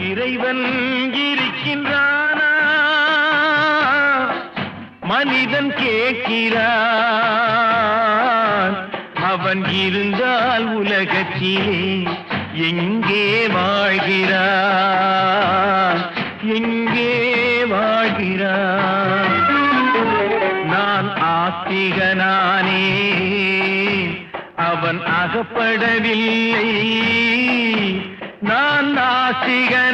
இறைவன் இருக்கின்றானா? மனிதன் கேட்கிறான். அவன் இருந்தால் உலகத்திலே எங்கே வாழ்கிறான்? எங்கே வாழ்கிறான்? நான் ஆத்திகனானே. அவன் அகப்படவில்லை. நான் நாசிகன்